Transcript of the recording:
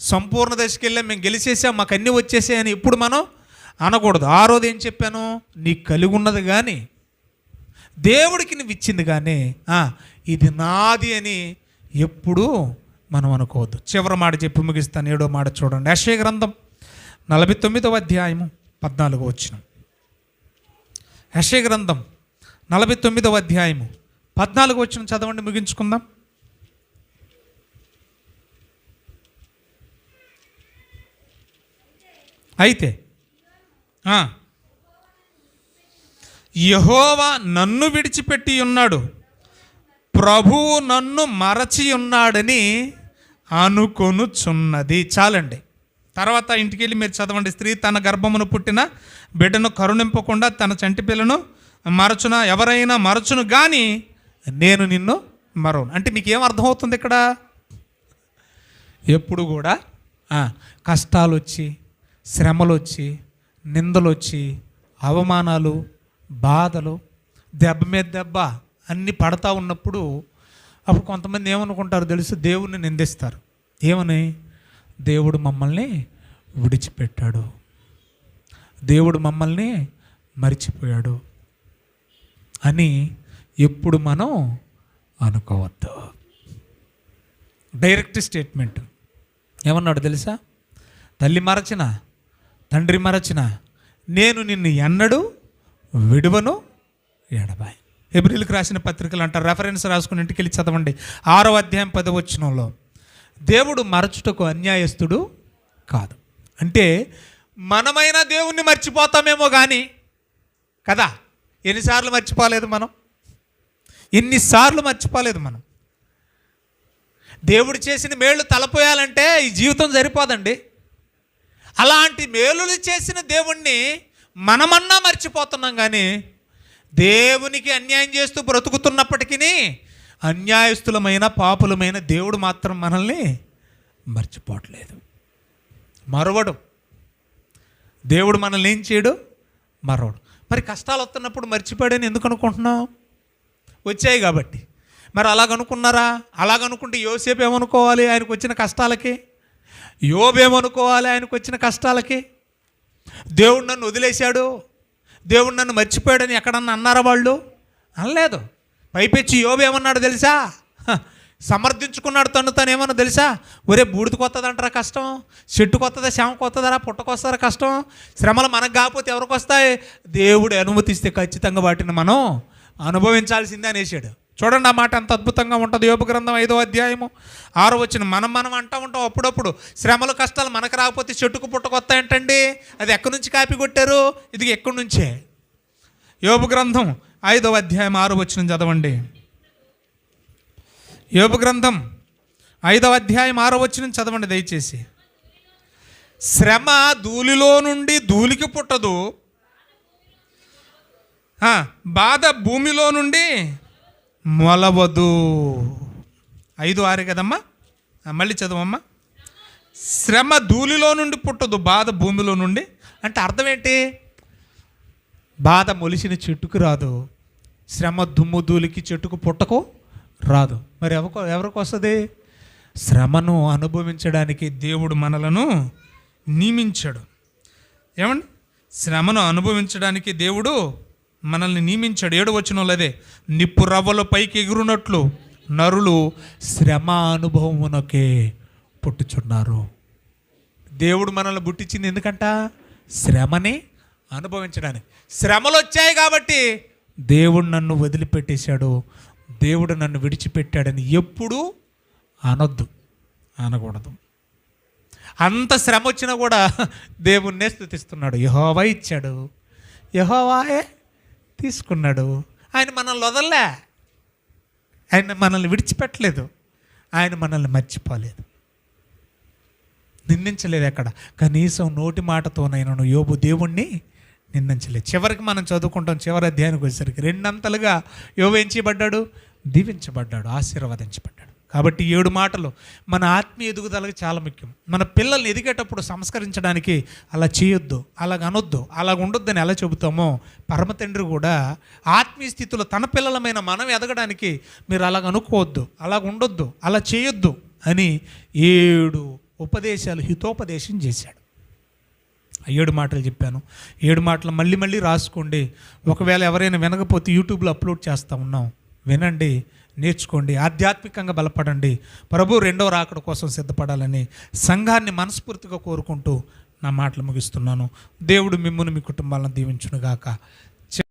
సంపూర్ణ దశకి వెళ్ళాం మేము గెలిచేసాం మాకు అన్నీ వచ్చేసాయి అని ఇప్పుడు మనం అనకూడదు. ఆ రోజు ఏం చెప్పాను? నీకు కలిగి ఉన్నది కానీ దేవుడికి నువ్వు ఇచ్చింది కానీ ఇది నాది అని ఎప్పుడూ మనం అనుకోవద్దు. చివరి మాట చెప్పి ముగిస్తాను ఏడో మాట చూడండి. అశ్వయ గ్రంథం నలభై తొమ్మిదవ అధ్యాయము పద్నాలుగు వచ్చిన యశయ గ్రంథం నలభై తొమ్మిదవ అధ్యాయము పద్నాలుగు వచ్చిన చదవండి ముగించుకుందాం. అయితే యహోవా నన్ను విడిచిపెట్టి ఉన్నాడు. ప్రభువు నన్ను మరచి ఉన్నాడని అనుకొనుచున్నది. చాలండి. తర్వాత ఇంటికి వెళ్ళి మీరు చదవండి. స్త్రీ తన గర్భమును పుట్టిన బిడ్డను కరుణింపకుండా తన చంటి పిల్లను మరచున ఎవరైనా మరచును కానీ నేను నిన్ను మరవను. అంటే మీకు ఏం అర్థమవుతుంది ఇక్కడ? ఎప్పుడు కూడా కష్టాలు వచ్చి శ్రమలు వచ్చి నిందలు వచ్చి అవమానాలు బాధలు దెబ్బ మీద దెబ్బ అన్నీ పడతా ఉన్నప్పుడు అప్పుడు కొంతమంది ఏమనుకుంటారు తెలుసు దేవుణ్ణి నిందిస్తారు. ఏమని? దేవుడు మమ్మల్ని విడిచిపెట్టాడు. దేవుడు మమ్మల్ని మరిచిపోయాడు అని ఎప్పుడు మనం అనుకోవద్దు. Direct statement. ఏమన్నాడు తెలుసా? తల్లి మరచిన తండ్రి మరచిన నేను నిన్ను ఎన్నడూ విడువను ఎడబాయి. ఎబ్రిల్కి రాసిన పత్రికలు అంటారు. రెఫరెన్స్ రాసుకుని ఇంటికి వెళ్ళి చదవండి. ఆరో అధ్యాయం పదవచనంలో దేవుడు మరచుటకు అన్యాయస్తుడు కాదు. అంటే మనమైన దేవుణ్ణి మర్చిపోతామేమో కానీ కదా? ఎన్నిసార్లు మర్చిపోలేదు మనం? ఎన్నిసార్లు మర్చిపోలేదు మనం? దేవుడు చేసిన మేళ్ళు తలపోయాలంటే ఈ జీవితం సరిపోదండి. అలాంటి మేలులు చేసిన దేవుణ్ణి మనమన్నా మర్చిపోతున్నాం కానీ దేవునికి అన్యాయం చేస్తూ బ్రతుకుతున్నప్పటికీ అన్యాయస్తులమైన పాపులమైన దేవుడు మాత్రం మనల్ని మర్చిపోవట్లేదు. మరవడు దేవుడు మనల్ని ఏం చేయడు? మరవడు మరి కష్టాలు వస్తున్నప్పుడు మర్చిపోయాడని ఎందుకు అనుకుంటున్నావు? వచ్చాయి కాబట్టి. మరి అలాగనుకున్నారా? అలాగనుకుంటే యోసేపు ఏమనుకోవాలి? ఆయనకు వచ్చిన కష్టాలకి? యోబేమనుకోవాలి ఆయనకు వచ్చిన కష్టాలకి? దేవుడు నన్ను వదిలేశాడు. దేవుడు నన్ను మర్చిపోయాడని ఎక్కడన్నా అన్నారా వాళ్ళు? అనలేదు. పైపెచ్చి యోబేమన్నాడు తెలుసా? సమర్థించుకున్నాడు తను తను ఏమన్నా తెలుసా? ఒరే బూడిద కొత్తదంటారా కష్టం? చెట్టు కొత్తదా శ్యామ కొత్తదరా పుట్టకొస్తారా కష్టం? శ్రమలు మనకు కాకపోతే ఎవరికి వస్తాయి? దేవుడు అనుమతిస్తే ఖచ్చితంగా వాటిని మనం అనుభవించాల్సిందే అనేసాడు. చూడండి ఆ మాట ఎంత అద్భుతంగా ఉంటుంది. యోగ గ్రంథం ఐదో అధ్యాయము. ఆరు వచ్చిన మనం మనం అంటూ ఉంటాం అప్పుడప్పుడు. శ్రమలు కష్టాలు మనకు రాకపోతే చెట్టుకు పుట్టకొత్త ఏంటండి అది ఎక్కడి నుంచి కాపీ కొట్టారు? ఇది ఎక్కడి నుంచే? యోబు గ్రంథం ఐదవ అధ్యాయం ఆరు వచ్చిన చదవండి. యోబు గ్రంథం ఐదవ అధ్యాయం ఆరో వచ్చిన చదవండి దయచేసి. శ్రమ ధూళిలో నుండి ధూళికి పుట్టదు. బాధ భూమిలో నుండి మొలవదు. ఐదు ఆరు కదమ్మా? మళ్ళీ చదవమ్మా. శ్రమ ధూళిలో నుండి పుట్టదు బాధ భూమిలో నుండి. అంటే అర్థం ఏంటి? బాధ మొలిసిన చెట్టుకు రాదు. శ్రమ దుమ్ము ధూళికి చెట్టుకు పుట్టకు రాదు. మరి ఎవరికో ఎవరికి వస్తుంది? శ్రమను అనుభవించడానికి దేవుడు మనలను నియమించాడు. ఏమండి? శ్రమను అనుభవించడానికి దేవుడు మనల్ని నియమించాడు. ఏడు వచ్చిన అదే. నిప్పు రవ్వల పైకి ఎగురునట్లు నరులు శ్రమ అనుభవమునకే పుట్టుచున్నారు. దేవుడు మనల్ని పుట్టించింది ఎందుకంట? శ్రమని అనుభవించడానికి. శ్రమలు వచ్చాయి కాబట్టి దేవుడు నన్ను వదిలిపెట్టేశాడు. దేవుడు నన్ను విడిచిపెట్టాడని ఎప్పుడూ అనొద్దు అనకూడదు. అంత శ్రమ వచ్చినా కూడా దేవుణ్ణే స్థుతిస్తున్నాడు. యహోవా ఇచ్చాడు. యహోవాయే తీసుకున్నాడు. ఆయన మనల్ని వదలలే. ఆయన మనల్ని విడిచిపెట్టలేదు. ఆయన మనల్ని మర్చిపోలేదు. నిందించలేదు ఎక్కడ? కనీసం నోటి మాటతోనైనా యోబు దేవుణ్ణి నిందించలేదు. చివరికి మనం చదువుకుంటాం చివరి అధ్యాయానికి వచ్చేసరికి రెండంతలుగా యోబు ఏం చేయబడ్డాడు? దీవించబడ్డాడు ఆశీర్వదించబడ్డాడు. కాబట్టి ఏడు మాటలు. మన ఆత్మీయ ఎదుగుదలకు చాలా ముఖ్యం. మన పిల్లల్ని ఎదిగేటప్పుడు సంస్కరించడానికి అలా చేయొద్దు అలాగ అనొద్దు అలాగ ఉండొద్దని ఎలా చెబుతామో పరమ తండ్రి కూడా ఆత్మీయ స్థితిలో తన పిల్లలమైన మనం ఎదగడానికి మీరు అలాగ అనుకోవద్దు అలాగ ఉండొద్దు అలా చేయొద్దు అని ఏడు ఉపదేశాలు హితోపదేశం చేశాడు. ఏడు మాటలు చెప్పాను. ఏడు మాటలు మళ్ళీ మళ్ళీ రాసుకోండి. ఒకవేళ ఎవరైనా వినకపోతే యూట్యూబ్లో అప్లోడ్ చేస్తూ ఉన్నాం. వినండి. నేర్చుకోండి ఆధ్యాత్మికంగా బలపడండి. ప్రభు రెండవ రాకడ కోసం సిద్ధపడాలని సంఘాన్ని మనస్ఫూర్తిగా కోరుకుంటూ నా మాటలు ముగిస్తున్నాను. దేవుడు మిమ్మల్ని మీ కుటుంబాలను దీవించునుగాక.